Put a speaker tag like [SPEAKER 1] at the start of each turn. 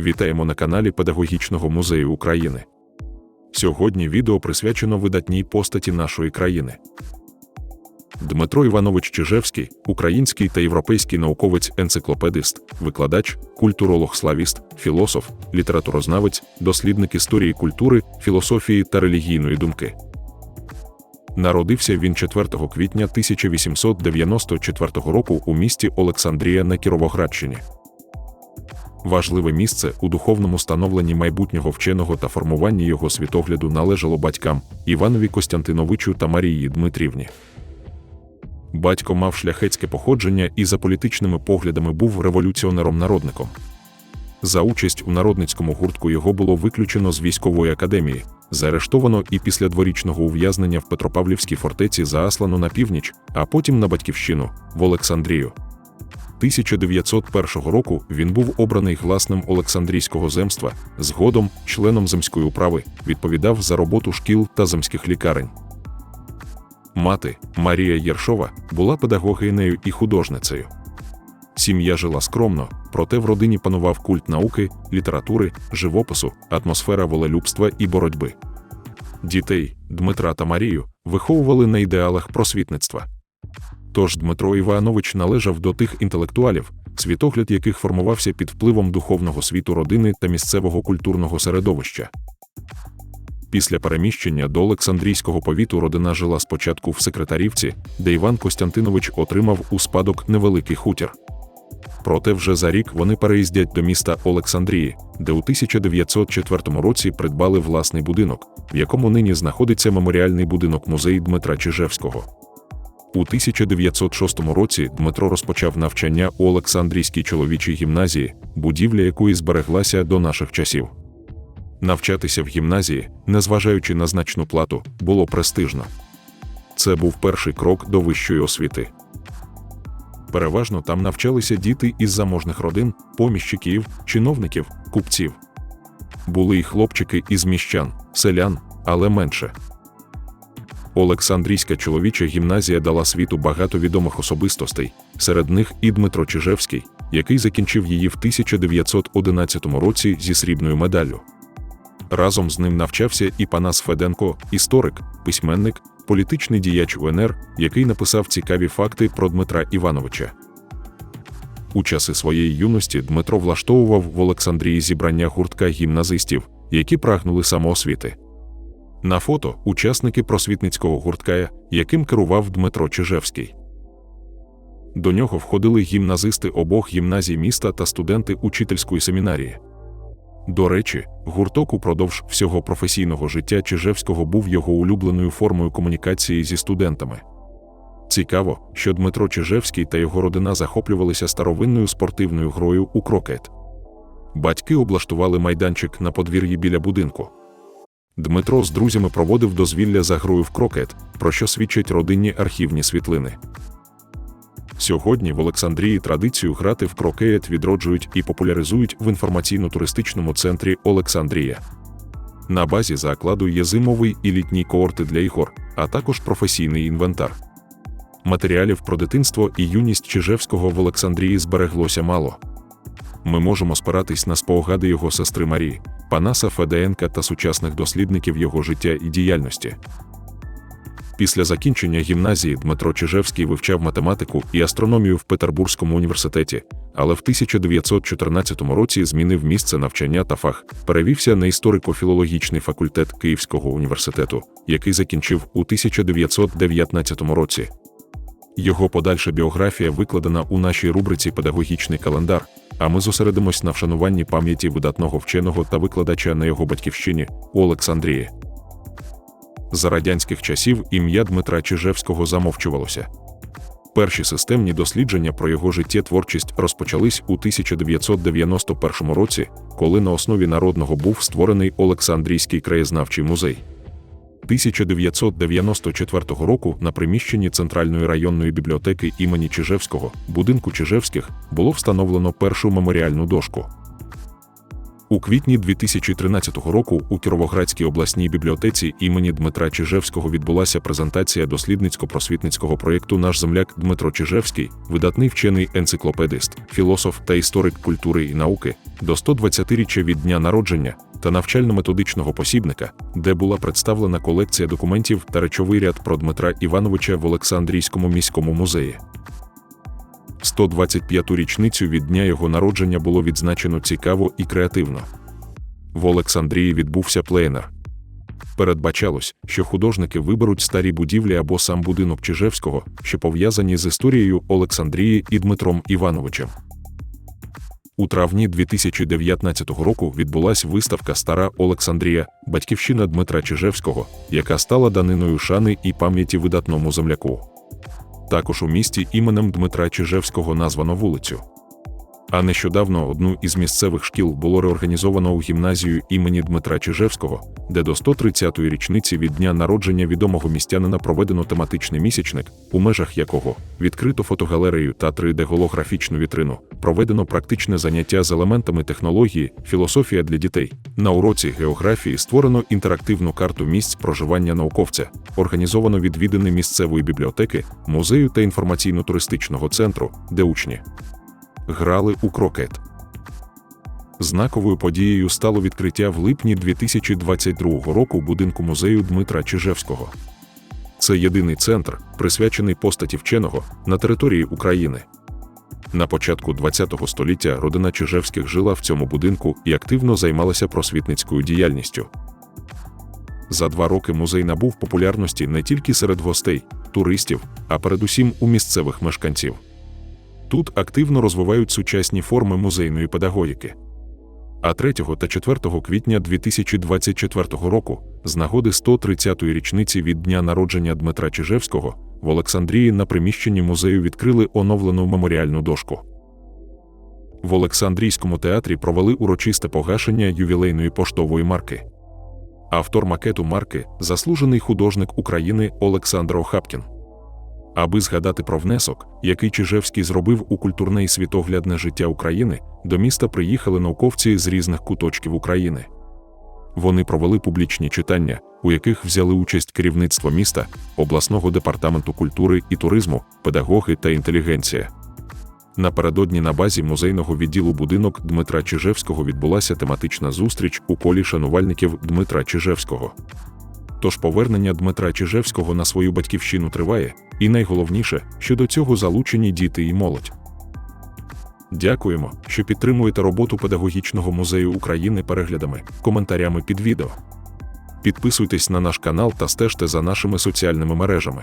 [SPEAKER 1] Вітаємо на каналі Педагогічного музею України. Сьогодні відео присвячено видатній постаті нашої країни. Дмитро Іванович Чижевський, український та європейський науковець-енциклопедист, викладач, культуролог-славіст, філософ, літературознавець, дослідник історії культури, філософії та релігійної думки. Народився він 4 квітня 1894 року у місті Олександрія на Кіровоградщині. Важливе місце у духовному становленні майбутнього вченого та формуванні його світогляду належало батькам Іванові Костянтиновичу та Марії Дмитрівні. Батько мав шляхетське походження і за політичними поглядами був революціонером-народником. За участь у народницькому гуртку його було виключено з військової академії, заарештовано і після дворічного ув'язнення в Петропавлівській фортеці зааслано на північ, а потім на батьківщину в Олександрію. 1901 року він був обраний гласним Олександрійського земства, згодом членом земської управи, відповідав за роботу шкіл та земських лікарень. Мати Марія Єршова була педагогинею і художницею. Сім'я жила скромно, проте в родині панував культ науки, літератури, живопису, атмосфера волелюбства і боротьби. Дітей Дмитра та Марію виховували на ідеалах просвітництва. Тож Дмитро Іванович належав до тих інтелектуалів, світогляд яких формувався під впливом духовного світу родини та місцевого культурного середовища. Після переміщення до Олександрійського повіту родина жила спочатку в секретарівці, де Іван Костянтинович отримав у спадок невеликий хутір. Проте вже за рік вони переїздять до міста Олександрії, де у 1904 році придбали власний будинок, в якому нині знаходиться меморіальний будинок музей Дмитра Чижевського. У 1906 році Дмитро розпочав навчання у Олександрійській чоловічій гімназії, будівля якої збереглася до наших часів. Навчатися в гімназії, незважаючи на значну плату, було престижно. Це був перший крок до вищої освіти. Переважно там навчалися діти із заможних родин, поміщиків, чиновників, купців. Були й хлопчики із міщан, селян, але менше. Олександрійська чоловіча гімназія дала світу багато відомих особистостей, серед них і Дмитро Чижевський, який закінчив її в 1911 році зі срібною медаллю. Разом з ним навчався і Панас Феденко, історик, письменник, політичний діяч УНР, який написав цікаві факти про Дмитра Івановича. У часи своєї юності Дмитро влаштовував в Олександрії зібрання гуртка гімназистів, які прагнули самоосвіти. На фото учасники просвітницького гуртка, яким керував Дмитро Чижевський. До нього входили гімназисти обох гімназій міста та студенти учительської семінарії. До речі, гурток упродовж всього професійного життя Чижевського був його улюбленою формою комунікації зі студентами. Цікаво, що Дмитро Чижевський та його родина захоплювалися старовинною спортивною грою у крокет. Батьки облаштували майданчик на подвір'ї біля будинку. Дмитро з друзями проводив дозвілля за грою в крокет, про що свідчать родинні архівні світлини. Сьогодні в Олександрії традицію грати в крокет відроджують і популяризують в інформаційно-туристичному центрі Олександрія. На базі закладу є зимовий і літній коорти для ігор, а також професійний інвентар. Матеріалів про дитинство і юність Чижевського в Олександрії збереглося мало. Ми можемо спиратись на спогади його сестри Марії, Панаса Федеенка та сучасних дослідників його життя і діяльності. Після закінчення гімназії Дмитро Чижевський вивчав математику і астрономію в Петербурзькому університеті, але в 1914 році змінив місце навчання та фах, перевівся на історико-філологічний факультет Київського університету, який закінчив у 1919 році. Його подальша біографія викладена у нашій рубриці Педагогічний календар. А ми зосередимось на вшануванні пам'яті видатного вченого та викладача на його батьківщині Олександрії. За радянських часів ім'я Дмитра Чижевського замовчувалося. Перші системні дослідження про його життєтворчість розпочались у 1991 році, коли на основі народного був створений Олександрійський краєзнавчий музей. 1994 року на приміщенні Центральної районної бібліотеки імені Чижевського, будинку Чижевських, було встановлено першу меморіальну дошку. У квітні 2013 року у Кіровоградській обласній бібліотеці імені Дмитра Чижевського відбулася презентація дослідницько-просвітницького проєкту Наш земляк Дмитро Чижевський, видатний вчений енциклопедист, філософ та історик культури і науки, до 120-річчя від дня народження та навчально-методичного посібника, де була представлена колекція документів та речовий ряд про Дмитра Івановича в Олександрійському міському музеї. 125-ту річницю від дня його народження було відзначено цікаво і креативно. В Олександрії відбувся пленер. Передбачалось, що художники виберуть старі будівлі або сам будинок Чижевського, що пов'язані з історією Олександрії і Дмитром Івановичем. У травні 2019 року відбулася виставка Стара Олександрія, батьківщина Дмитра Чижевського, яка стала даниною шани і пам'яті видатному земляку. Також у місті іменем Дмитра Чижевського названо вулицю. А нещодавно одну із місцевих шкіл було реорганізовано у гімназію імені Дмитра Чижевського, де до 130-ї річниці від дня народження відомого містянина проведено тематичний місячник, у межах якого відкрито фотогалерею та 3D-голографічну вітрину, проведено практичне заняття з елементами технології, філософія для дітей. На уроці географії створено інтерактивну карту місць проживання науковця, організовано відвідини місцевої бібліотеки, музею та інформаційно-туристичного центру, де учні грали у крокет. Знаковою подією стало відкриття в липні 2022 року будинку музею Дмитра Чижевського. Це єдиний центр, присвячений постаті вченого на території України. На початку ХХ століття родина Чижевських жила в цьому будинку і активно займалася просвітницькою діяльністю. За два роки музей набув популярності не тільки серед гостей, туристів, а передусім у місцевих мешканців. Тут активно розвивають сучасні форми музейної педагогіки. А 3 та 4 квітня 2024 року, з нагоди 130-ї річниці від дня народження Дмитра Чижевського, в Олександрії на приміщенні музею відкрили оновлену меморіальну дошку. В Олександрійському театрі провели урочисте погашення ювілейної поштової марки. Автор макету марки заслужений художник України Олександр Охапкін аби згадати про внесок, який Чижевський зробив у культурне і світоглядне життя України, до міста приїхали науковці з різних куточків України. Вони провели публічні читання, у яких взяли участь керівництво міста, обласного департаменту культури і туризму, педагоги та інтелігенція. Напередодні на базі музейного відділу будинок Дмитра Чижевського відбулася тематична зустріч у колі шанувальників Дмитра Чижевського. Тож повернення Дмитра Чижевського на свою батьківщину триває, і найголовніше, що до цього залучені діти і молодь. Дякуємо, що підтримуєте роботу Педагогічного музею України переглядами, коментарями під відео. Підписуйтесь на наш канал та стежте за нашими соціальними мережами.